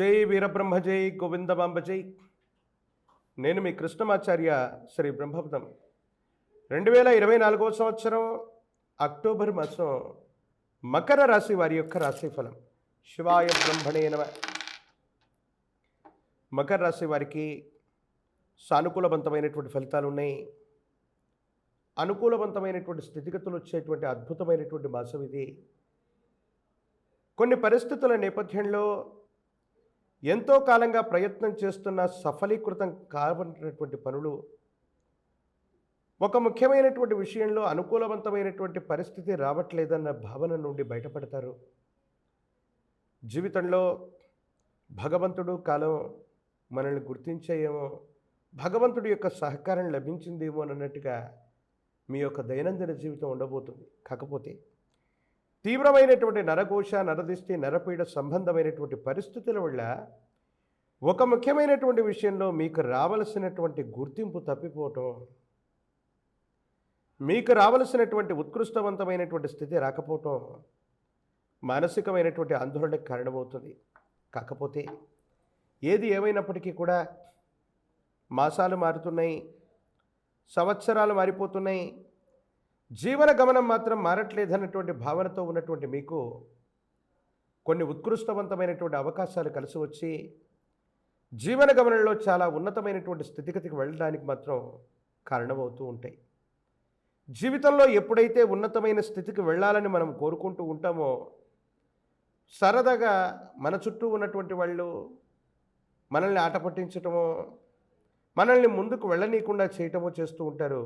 జై వీరబ్రహ్మ జై గోవిందమాంబ జై. నేను మీ కృష్ణమాచార్య శ్రీ బ్రహ్మపదం రెండు వేల ఇరవై నాలుగవ సంవత్సరం అక్టోబర్ మాసం మకర రాశి వారి యొక్క రాశిఫలం. శివాయ బ్రహ్మణే నమ. మకర రాశి వారికి సానుకూలవంతమైనటువంటి ఫలితాలు ఉన్నాయి అనుకూలవంతమైనటువంటి స్థితిగతులు వచ్చేటువంటి అద్భుతమైనటువంటి మాసం ఇది. కొన్ని పరిస్థితుల నేపథ్యంలో ఎంతో కాలంగా ప్రయత్నం చేస్తున్న సఫలీకృతం కావనటువంటి పనులు ఒక ముఖ్యమైనటువంటి విషయంలో అనుకూలవంతమైనటువంటి పరిస్థితి రావట్లేదన్న భావన నుండి బయటపడతారు. జీవితంలో భగవంతుడు కాలం మనల్ని గుర్తించేయేమో భగవంతుడి యొక్క సహకారం లభించిందేమో అన్నట్టుగా మీ యొక్క దైనందిన జీవితం ఉండబోతుంది. కాకపోతే తీవ్రమైనటువంటి నరఘోష నరదిష్టి నరపీడ సంబంధమైనటువంటి పరిస్థితుల వల్ల ఒక ముఖ్యమైనటువంటి విషయంలో మీకు రావలసినటువంటి గుర్తింపు తప్పిపోవటం మీకు రావలసినటువంటి ఉత్కృష్టవంతమైనటువంటి స్థితి రాకపోవటం మానసికమైనటువంటి ఆందోళనకు కారణమవుతుంది. కాకపోతే ఏది ఏమైనప్పటికీ కూడా మాసాలు మారుతున్నాయి సంవత్సరాలు మారిపోతున్నాయి జీవన గమనం మాత్రం మారట్లేదన్నటువంటి భావనతో ఉన్నటువంటి మీకు కొన్ని ఉత్కృష్టవంతమైనటువంటి అవకాశాలు కలిసి వచ్చి జీవన గమనంలో చాలా ఉన్నతమైనటువంటి స్థితిగతికి వెళ్ళడానికి మాత్రం కారణమవుతూ ఉంటాయి. జీవితంలో ఎప్పుడైతే ఉన్నతమైన స్థితికి వెళ్ళాలని మనం కోరుకుంటూ ఉంటామో సరదాగా మన చుట్టూ ఉన్నటువంటి వాళ్ళు మనల్ని ఆట పట్టించటమో మనల్ని ముందుకు వెళ్ళనీయకుండా చేయటమో చేస్తూ ఉంటారు.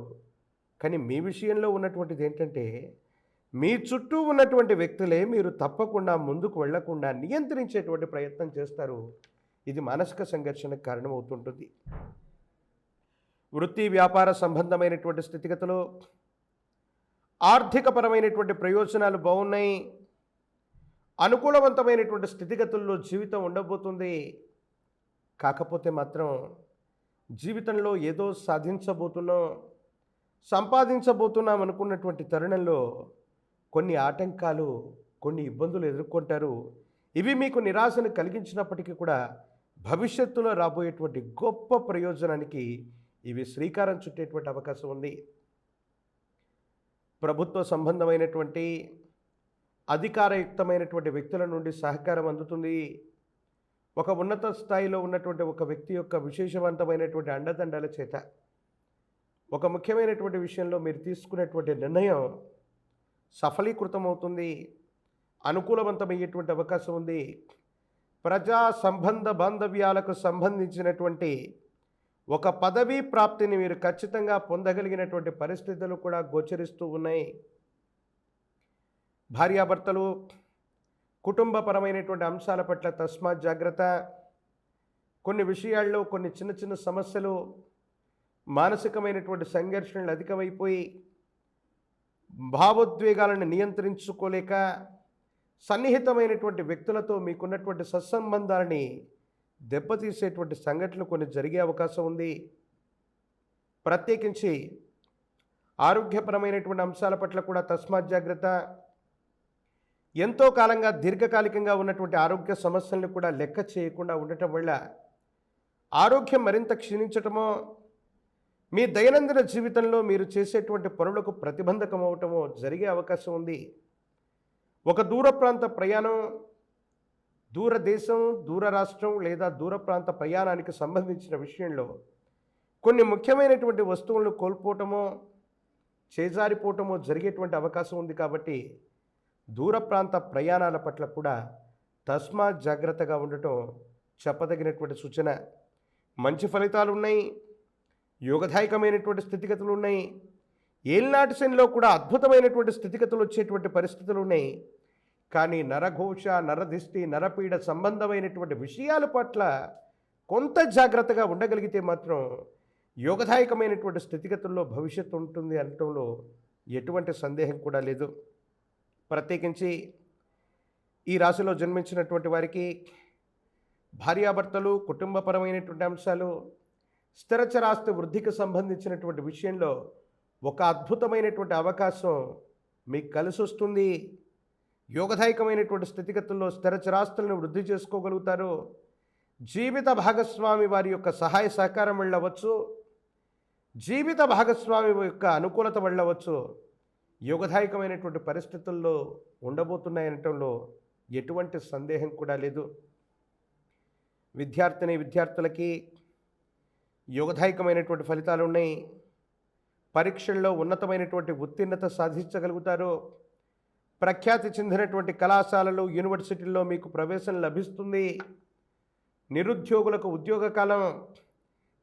కానీ మీ విషయంలో ఉన్నటువంటిది ఏంటంటే మీ చుట్టూ ఉన్నటువంటి వ్యక్తులే మీరు తప్పకుండా ముందుకు వెళ్ళకుండా నియంత్రించేటువంటి ప్రయత్నం చేస్తారు. ఇది మానసిక సంఘర్షణకు కారణమవుతుంటుంది. వృత్తి వ్యాపార సంబంధమైనటువంటి స్థితిగతులు ఆర్థికపరమైనటువంటి ప్రయోజనాలు బాగున్నాయి. అనుకూలవంతమైనటువంటి స్థితిగతుల్లో జీవితం ఉండబోతుంది. కాకపోతే మాత్రం జీవితంలో ఏదో సాధించబోతున్నాం. సంపాదించబోతున్నాం అనుకున్నటువంటి తరుణంలో కొన్ని ఆటంకాలు కొన్ని ఇబ్బందులు ఎదుర్కొంటారు. ఇవి మీకు నిరాశను కలిగించినప్పటికీ కూడా భవిష్యత్తులో రాబోయేటువంటి గొప్ప ప్రయోజనానికి ఇవి శ్రీకారం చుట్టేటువంటి అవకాశం ఉంది. ప్రభుత్వ సంబంధమైనటువంటి అధికారయుక్తమైనటువంటి వ్యక్తుల నుండి సహకారం అందుతుంది. ఒక ఉన్నత స్థాయిలో ఉన్నటువంటి ఒక వ్యక్తి యొక్క విశేషవంతమైనటువంటి అండదండల చేత ఒక ముఖ్యమైనటువంటి విషయంలో మీరు తీసుకునేటువంటి నిర్ణయం సఫలీకృతం అవుతుంది అనుకూలవంతమయ్యేటువంటి అవకాశం ఉంది. ప్రజా సంబంధ బాంధవ్యాలకు సంబంధించినటువంటి ఒక పదవీ ప్రాప్తిని మీరు ఖచ్చితంగా పొందగలిగినటువంటి పరిస్థితులు కూడా గోచరిస్తూ ఉన్నాయి. భార్యాభర్తలు కుటుంబపరమైనటువంటి అంశాల పట్ల తస్మాత్ జాగ్రత్త. కొన్ని విషయాల్లో కొన్ని చిన్న చిన్న సమస్యలు మానసికమైనటువంటి సంఘర్షణలు అధికమైపోయి భావోద్వేగాలను నియంత్రించుకోలేక సన్నిహితమైనటువంటి వ్యక్తులతో మీకున్నటువంటి సత్సంబంధాలని దెబ్బతీసేటువంటి సంఘటనలు కొన్ని జరిగే అవకాశం ఉంది. ప్రత్యేకించి ఆరోగ్యపరమైనటువంటి అంశాల పట్ల కూడా తస్మాత్ జాగ్రత్త. ఎంతో కాలంగా దీర్ఘకాలికంగా ఉన్నటువంటి ఆరోగ్య సమస్యలను కూడా లెక్క చేయకుండా ఉండటం వల్ల ఆరోగ్యం మరింత క్షీణించటమో మీ దైనందిన జీవితంలో మీరు చేసేటువంటి పనులకు ప్రతిబంధకం అవటమో జరిగే అవకాశం ఉంది. ఒక దూర ప్రాంత ప్రయాణం దూర దేశం దూర రాష్ట్రం లేదా దూర ప్రాంత ప్రయాణానికి సంబంధించిన విషయంలో కొన్ని ముఖ్యమైనటువంటి వస్తువులను కోల్పోవటమో చేజారిపోవటమో జరిగేటువంటి అవకాశం ఉంది కాబట్టి దూర ప్రాంత ప్రయాణాల పట్ల కూడా తస్మా జాగ్రత్తగా ఉండటం చెప్పదగినటువంటి సూచన. మంచి ఫలితాలు ఉన్నాయి యోగదాయకమైనటువంటి స్థితిగతులు ఉన్నాయి. ఏల్నాటి శనిలో కూడా అద్భుతమైనటువంటి స్థితిగతులు వచ్చేటువంటి పరిస్థితులు ఉన్నాయి. కానీ నరఘోష నరదిష్టి నరపీడ సంబంధమైనటువంటి విషయాల పట్ల కొంత జాగ్రత్తగా ఉండగలిగితే మాత్రం యోగదాయకమైనటువంటి స్థితిగతుల్లో భవిష్యత్తు ఉంటుంది అనటంలో ఎటువంటి సందేహం కూడా లేదు. ప్రత్యేకించి ఈ రాశిలో జన్మించినటువంటి వారికి భార్యాభర్తలు కుటుంబపరమైనటువంటి అంశాలు స్థిరచరాస్తి వృద్ధికి సంబంధించినటువంటి విషయంలో ఒక అద్భుతమైనటువంటి అవకాశం మీకు కలిసి వస్తుంది. యోగదాయకమైనటువంటి స్థితిగతుల్లో స్థిరచరాస్తులను వృద్ధి చేసుకోగలుగుతారు. జీవిత భాగస్వామి వారి యొక్క సహాయ సహకారం వెళ్ళవచ్చు. జీవిత భాగస్వామి యొక్క అనుకూలత వెళ్ళవచ్చు. యోగదాయకమైనటువంటి పరిస్థితుల్లో ఉండబోతున్నాయనటంలో ఎటువంటి సందేహం కూడా లేదు. విద్యార్థిని విద్యార్థులకి యోగదాయకమైనటువంటి ఫలితాలు ఉన్నాయి పరీక్షల్లో ఉన్నతమైనటువంటి ఉత్తీర్ణత సాధించగలుగుతారు ప్రఖ్యాతి చెందినటువంటి కళాశాలలు యూనివర్సిటీల్లో మీకు ప్రవేశం లభిస్తుంది. నిరుద్యోగులకు ఉద్యోగ కాలం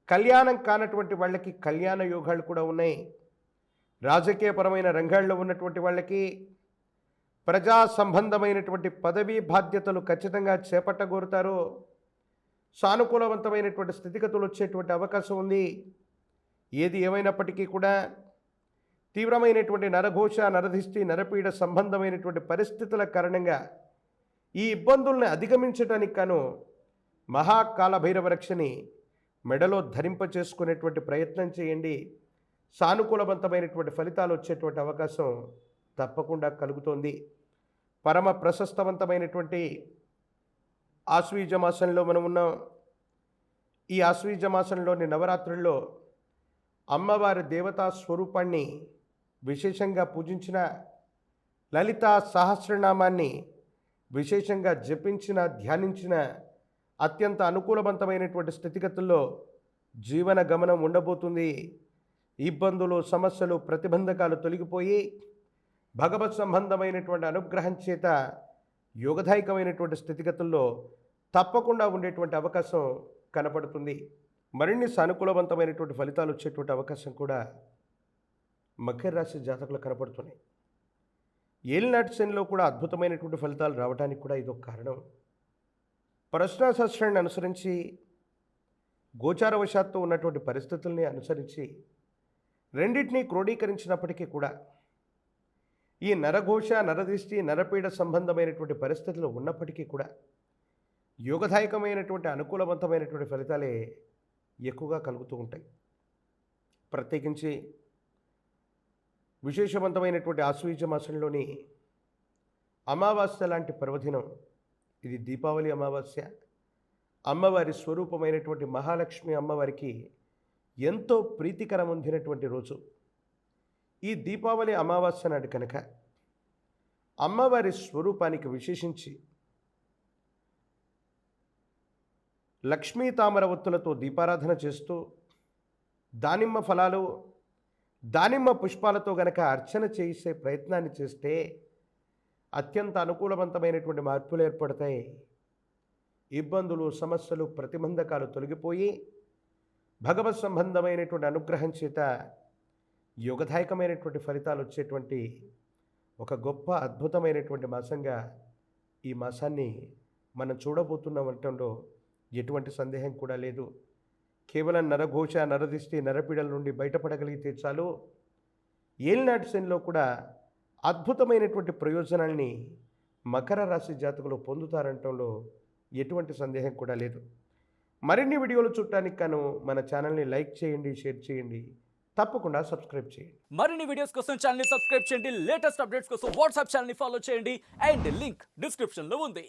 కళ్యాణం కానటువంటి వాళ్ళకి కళ్యాణ యోగాలు కూడా ఉన్నాయి. రాజకీయపరమైన రంగాల్లో ఉన్నటువంటి వాళ్ళకి ప్రజా సంబంధమైనటువంటి పదవీ బాధ్యతలు ఖచ్చితంగా చేపట్టగోరుతారు. సానుకూలవంతమైనటువంటి స్థితిగతులు వచ్చేటువంటి అవకాశం ఉంది. ఏది ఏమైనప్పటికీ కూడా తీవ్రమైనటువంటి నరఘోష నరధిష్టి నరపీడ సంబంధమైనటువంటి పరిస్థితుల కారణంగా ఈ ఇబ్బందుల్ని అధిగమించడానికి గాను మహాకాల భైరవ రక్షని మెడలో ధరింప చేసుకునేటువంటి ప్రయత్నం చేయండి. సానుకూలవంతమైనటువంటి ఫలితాలు వచ్చేటువంటి అవకాశం తప్పకుండా కలుగుతోంది. పరమ ప్రశస్తవంతమైనటువంటి ఆశ్వీజ మాసంలో మనం ఉన్నాం. ఈ ఆశ్వీజ మాసంలోని నవరాత్రుల్లో అమ్మవారి దేవతా స్వరూపాన్ని విశేషంగా పూజించిన లలిత సహస్రనామాన్ని విశేషంగా జపించిన ధ్యానించిన అత్యంత అనుకూలవంతమైనటువంటి స్థితిగతుల్లో జీవన గమనం ఉండబోతుంది. ఇబ్బందులు సమస్యలు ప్రతిబంధకాలు తొలగిపోయి భగవత్ సంబంధమైనటువంటి అనుగ్రహం చేత యోగదాయకమైనటువంటి స్థితిగతుల్లో తప్పకుండా ఉండేటువంటి అవకాశం కనపడుతుంది. మరిన్ని సానుకూలవంతమైనటువంటి ఫలితాలు వచ్చేటువంటి అవకాశం కూడా మకర రాశి జాతకులు కనపడుతున్నాయి. ఏలినాటి శనిలో కూడా అద్భుతమైనటువంటి ఫలితాలు రావడానికి కూడా ఇదొక కారణం. ప్రశ్నాశాస్త్రాన్ని అనుసరించి గోచారవశాత్తు ఉన్నటువంటి పరిస్థితుల్ని అనుసరించి రెండింటినీ క్రోడీకరించినప్పటికీ కూడా ఈ నరఘోష నరదిష్టి నరపీడ సంబంధమైనటువంటి పరిస్థితులు ఉన్నప్పటికీ కూడా యోగదాయకమైనటువంటి అనుకూలవంతమైనటువంటి ఫలితాలే ఎక్కువగా కలుగుతూ ఉంటాయి. ప్రత్యేకించి విశేషవంతమైనటువంటి ఆశ్వీజ మాసంలోని అమావాస్య లాంటి పర్వదినం ఇది దీపావళి అమావాస్య. అమ్మవారి స్వరూపమైనటువంటి మహాలక్ష్మి అమ్మవారికి ఎంతో ప్రీతికరం అందినటువంటి రోజు. ఈ దీపావళి అమావాస్య నాడు కనుక అమ్మవారి స్వరూపానికి విశేషించి లక్ష్మీ తామర ఒత్తులతో దీపారాధన చేస్తూ దానిమ్మ ఫలాలు దానిమ్మ పుష్పాలతో గనక అర్చన చేసే ప్రయత్నాన్ని చేస్తే అత్యంత అనుకూలవంతమైనటువంటి మార్పులు ఏర్పడతాయి. ఇబ్బందులు సమస్యలు ప్రతిబంధకాలు తొలగిపోయి భగవత్ సంబంధమైనటువంటి అనుగ్రహం చేత యోగదాయకమైనటువంటి ఫలితాలు వచ్చేటువంటి ఒక గొప్ప అద్భుతమైనటువంటి మాసంగా ఈ మాసాన్ని మనం చూడబోతున్న అనటంలో ఎటువంటి సందేహం కూడా లేదు. కేవలం నరఘోష నరదిష్టి నరపీడల నుండి బయటపడగలిగితే చాలు. ఏలినాటి శనిలో కూడా అద్భుతమైనటువంటి ప్రయోజనాల్ని మకర రాశి జాతకులు పొందుతారంటంలో ఎటువంటి సందేహం కూడా లేదు. మరిన్ని వీడియోలు చూడటానికి గాను మన ఛానల్ని లైక్ చేయండి షేర్ చేయండి. తప్పకుండా సబ్స్క్రైబ్ చేయండి. మరిన్ని వీడియోస్ కోసం ఛానల్ సబ్స్క్రైబ్ చేయండి. లేటెస్ట్ అప్డేట్స్ కోసం వాట్సాప్ ఛానల్ని ఫాలో చేయండి. అండ్ లింక్ డిస్క్రిప్షన్లో ఉంది.